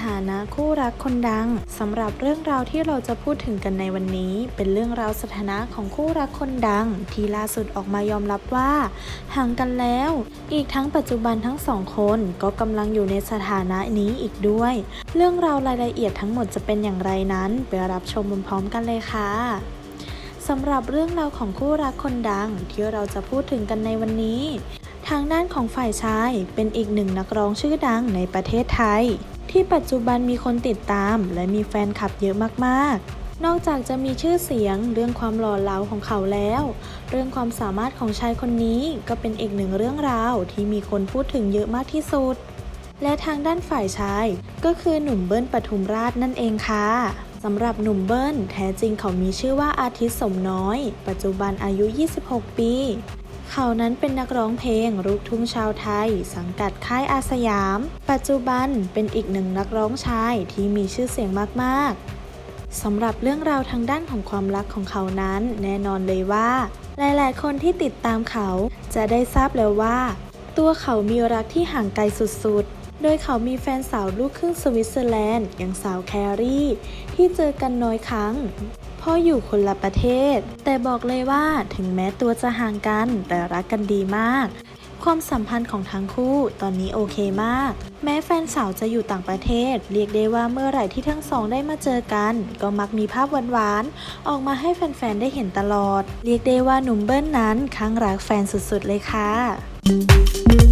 ถานะคู่รักคนดังสำหรับเรื่องราวที่เราจะพูดถึงกันในวันนี้ เป็นเรื่องราวสถานะของคู่รักคนดัง ที่ล่าสุดออกมายอมรับว่า ห่างกันแล้ว อีกทั้งปัจจุบันทั้งสองคนก็กำลังอยู่ในสถานะนี้อีกด้วย เรื่องราวรายละเอียดทั้งหมดจะเป็นอย่างไรนั้น ไปรับชมพร้อมกันเลยค่ะสำหรับเรื่องราวของคู่รักคนดังที่เราจะพูดถึงกันในวันนี้ ทางด้านของฝ่ายชายเป็นอีกหนึ่งนักร้องชื่อดังในประเทศไทย ที่ปัจจุบันมีคนติดตาม และมีแฟนคลับเยอะมากๆ นอกจากจะมีชื่อเสียงเรื่องความหล่อเหลาของเขาแล้ว เรื่องความสามารถของชายคนนี้ก็เป็นอีกหนึ่งเรื่องราวที่มีคนพูดถึงเยอะมากที่สุด และทางด้านฝ่ายชายก็คือหนุ่มเบิ้ลปทุมราชนั่นเองค่ะสำหรับหนุ่มเบิ้ลแท้จริงเขามีชื่อว่าอาทิตย์สมน้อย ปัจจุบันอายุ 26 ปี เขานั้นเป็นนักร้องเพลงลูกทุ่งชาวไทย สังกัดค่ายอาสยาม ปัจจุบันเป็นอีกหนึ่งนักร้องชายที่มีชื่อเสียงมากๆสำหรับเรื่องราวทางด้านของความรักของเขานั้น แน่นอนเลยว่า หลายๆ คนที่ติดตามเขาจะได้ทราบแล้วว่า ตัวเขามีรักที่ห่างไกลสุดๆ โดยเขามีแฟนสาวลูกครึ่งสวิตเซอร์แลนด์อย่างสาวแครี่ ที่เจอกันน้อยครั้ง เพราะอยู่คนละประเทศ แต่บอกเลยว่าถึงแม้ตัวจะห่างกันแต่รักกันดีมาก ความสัมพันธ์ของทั้งคู่ตอนนี้โอเคมาก แม้แฟนสาวจะอยู่ต่างประเทศ เรียกได้ว่าเมื่อไหร่ที่ทั้งสองได้มาเจอกัน ก็มักมีภาพหวานๆออกมาให้แฟนๆได้เห็นตลอด เรียกได้ว่าหนุ่มเบิ้ลนั้นครั้งรักแฟนสุดๆเลยค่ะ